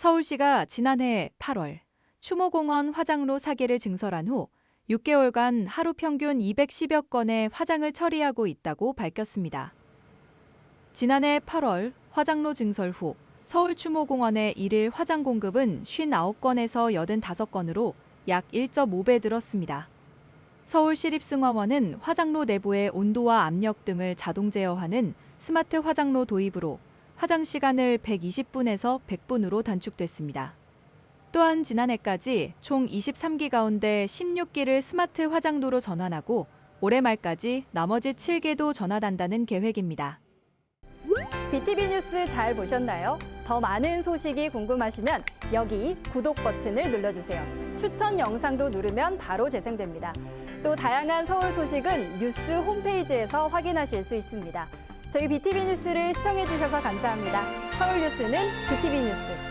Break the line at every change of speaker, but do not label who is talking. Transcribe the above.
서울시가 지난해 8월 추모공원 화장로 사계를 증설한 후 6개월간 하루 평균 210여 건의 화장을 처리하고 있다고 밝혔습니다. 지난해 8월 화장로 증설 후 서울 추모공원의 일일 화장 공급은 59건에서 85건으로 약 1.5배 늘었습니다. 서울시립승화원은 화장로 내부의 온도와 압력 등을 자동 제어하는 스마트 화장로 도입으로 화장 시간을 120분에서 100분으로 단축됐습니다. 또한 지난해까지 총 23기 가운데 16기를 스마트 화장로로 전환하고 올해 말까지 나머지 7개도 전환한다는 계획입니다.
BTV 뉴스 잘 보셨나요? 더 많은 소식이 궁금하시면 여기 구독 버튼을 눌러주세요. 추천 영상도 누르면 바로 재생됩니다. 또 다양한 서울 소식은 뉴스 홈페이지에서 확인하실 수 있습니다. 저희 BTV 뉴스를 시청해주셔서 감사합니다. 서울 뉴스는 BTV 뉴스.